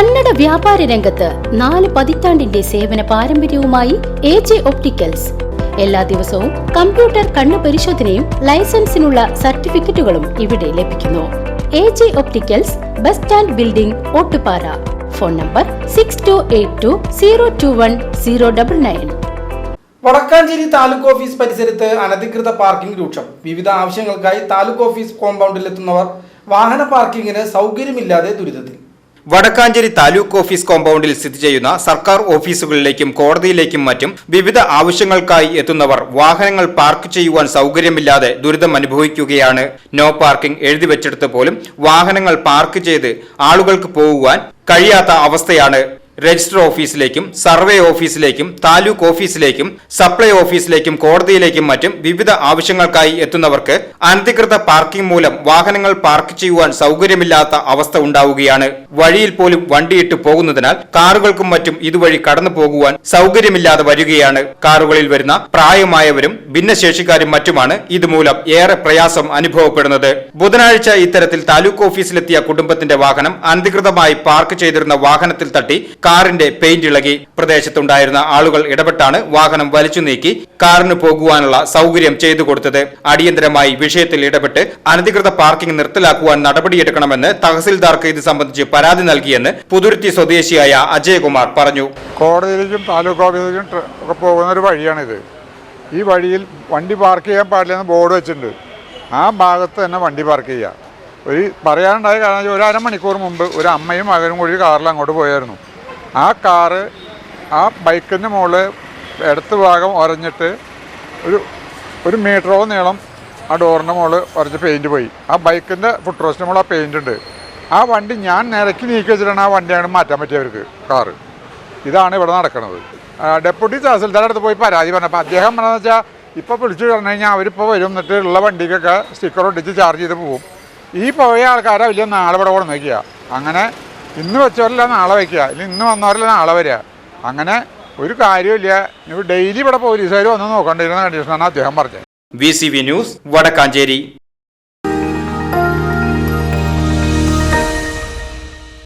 കന്നഡ വ്യാപാര രംഗത്ത് നാല് പതിറ്റാണ്ടിന്റെ സേവന പാരമ്പര്യവുമായി എ ജെ ഒപ്റ്റിക്കൽസ്. എല്ലാ ദിവസവും കമ്പ്യൂട്ടർ കണ്ണു പരിശോധനയും ലൈസൻസിനുള്ള സർട്ടിഫിക്കറ്റുകളും ഇവിടെ ലഭിക്കുന്നു. A J opticals bus stand building Ottupara. Phone number six two eight two zero two one zero double nine Vadakkanchery taluk office പരിസരത്ത് അനധികൃത പാർക്കിംഗ് രൂക്ഷം. വിവിധ ആവശ്യങ്ങൾക്കായി താലൂക്ക് ഓഫീസ് കോമ്പൗണ്ടിൽ എത്തുന്നവർ വാഹന പാർക്കിങ്ങിന് സൗകര്യമില്ലാതെ ദുരിതത്തിൽ. വടക്കാഞ്ചേരി താലൂക്ക് ഓഫീസ് കോമ്പൗണ്ടിൽ സ്ഥിതി ചെയ്യുന്ന സർക്കാർ ഓഫീസുകളിലേക്കും കോടതിയിലേക്കും മറ്റും വിവിധ ആവശ്യങ്ങൾക്കായി എത്തുന്നവർ വാഹനങ്ങൾ പാർക്ക് ചെയ്യുവാൻ സൗകര്യമില്ലാതെ ദുരിതം അനുഭവിക്കുകയാണ്. നോ പാർക്കിംഗ് എഴുതി വെച്ചെടുത്ത് പോലും വാഹനങ്ങൾ പാർക്ക് ചെയ്ത് ആളുകൾക്ക് പോകുവാൻ കഴിയാത്ത അവസ്ഥയാണ് രജിസ്റ്റർ ഓഫീസിലേക്കും സർവേ ഓഫീസിലേക്കും താലൂക്ക് ഓഫീസിലേക്കും സപ്ലൈ ഓഫീസിലേക്കും കോടതിയിലേക്കും മറ്റും വിവിധ ആവശ്യങ്ങൾക്കായി എത്തുന്നവർക്ക് അനധികൃത പാർക്കിംഗ് മൂലം വാഹനങ്ങൾ പാർക്ക് ചെയ്യുവാൻ സൗകര്യമില്ലാത്ത അവസ്ഥ ഉണ്ടാവുകയാണ്. വഴിയിൽ പോലും വണ്ടിയിട്ട് പോകുന്നതിനാൽ കാറുകൾക്കും മറ്റും ഇതുവഴി കടന്നു പോകുവാൻ സൗകര്യമില്ലാതെ വരികയാണ്. കാറുകളിൽ വരുന്ന പ്രായമായവരും ഭിന്നശേഷിക്കാരും മറ്റുമാണ് ഇതുമൂലം ഏറെ പ്രയാസം അനുഭവപ്പെടുന്നത്. ബുധനാഴ്ച ഇത്തരത്തിൽ താലൂക്ക് ഓഫീസിലെത്തിയ കുടുംബത്തിന്റെ വാഹനം അനധികൃതമായി പാർക്ക് ചെയ്തിരുന്ന വാഹനത്തിൽ തട്ടി കാറിന്റെ പെയിന്റ് ഇളകി പ്രദേശത്തുണ്ടായിരുന്ന ആളുകൾ ഇടപെട്ടാണ് വാഹനം വലിച്ചു നീക്കി കാറിന് പോകുവാനുള്ള സൗകര്യം ചെയ്തു കൊടുത്തത്. അടിയന്തരമായി വിഷയത്തിൽ ഇടപെട്ട് അനധികൃത പാർക്കിംഗ് നിർത്തലാക്കുവാൻ നടപടിയെടുക്കണമെന്ന് തഹസിൽദാർക്ക് ഇത് സംബന്ധിച്ച് പരാതി നൽകിയെന്ന് പുതുരുത്തി സ്വദേശിയായ അജയകുമാർ പറഞ്ഞു. കോടതിയിലേക്കും താലൂക്ക് ഓഫീസിലേക്കും ഒക്കെ പോകുന്ന ഒരു വഴിയാണിത്. ഈ വഴിയിൽ വണ്ടി പാർക്ക് ചെയ്യാൻ പാടില്ലെന്ന് ബോർഡ് വെച്ചിട്ടുണ്ട്. ആ ഭാഗത്ത് തന്നെ വണ്ടി പാർക്ക് ചെയ്യുക ഒരു പറയാനുണ്ടായ കാരണം ഒരു അരമണിക്കൂർ മുമ്പ് ഒരു അമ്മയും മകനും കൂടി കാറിൽ അങ്ങോട്ട് പോയായിരുന്നു. ആ കാറ് ആ ബൈക്കിന്റെ മുകളിൽ ഇടത്ത് ഭാഗം ഉരഞ്ഞിട്ട് ഒരു ഒരു മീറ്ററോളം നീളം ആ ഡോറിന്റെ മുകളിൽ ഉരച്ച് പെയിന്റ് പോയി. ആ ബൈക്കിന്റെ ഫുട് റോസ്റ്റിന് മുകളിൽ ആ പെയിന്റ് ഉണ്ട്. ആ വണ്ടി ഞാൻ നിരക്കി നീക്കി വെച്ചിട്ടാണ് ആ വണ്ടി അങ്ങോട്ട് മാറ്റാൻ പറ്റിയവർക്ക് കാറ്. ഇതാണ് ഇവിടെ നടക്കുന്നത് ഡെപ്യൂട്ടി തഹസിൽദാരുടെ അടുത്ത് പോയി പരാതി പറഞ്ഞപ്പോൾ അദ്ദേഹം പറഞ്ഞതെന്ന് വെച്ചാൽ ഇപ്പോൾ വിളിച്ചു പറഞ്ഞു കഴിഞ്ഞാൽ അവരിപ്പോൾ വരും എന്നിട്ട് ഉള്ള വണ്ടിക്കൊക്കെ സ്റ്റിക്കർ ഒട്ടിച്ച് ചാർജ് ചെയ്ത് പോകും ഈ പോയ ആൾക്കാരെ വലിയ നാളെ ഇവിടെ നോക്കിയാൽ അങ്ങനെ ഇന്ന് വെച്ചവരല്ല നാളെ വയ്ക്കുക. അല്ലെങ്കിൽ ഇന്ന് വന്നവരല്ല നാളെ വരിക. അങ്ങനെ ഒരു കാര്യമില്ല ഡെയിലി ഇവിടെ പോലീസുകാർ വന്ന് നോക്കേണ്ടിരുന്ന കണ്ടീഷനാണ് അദ്ദേഹം പറഞ്ഞത്. V news Vadakkanchery.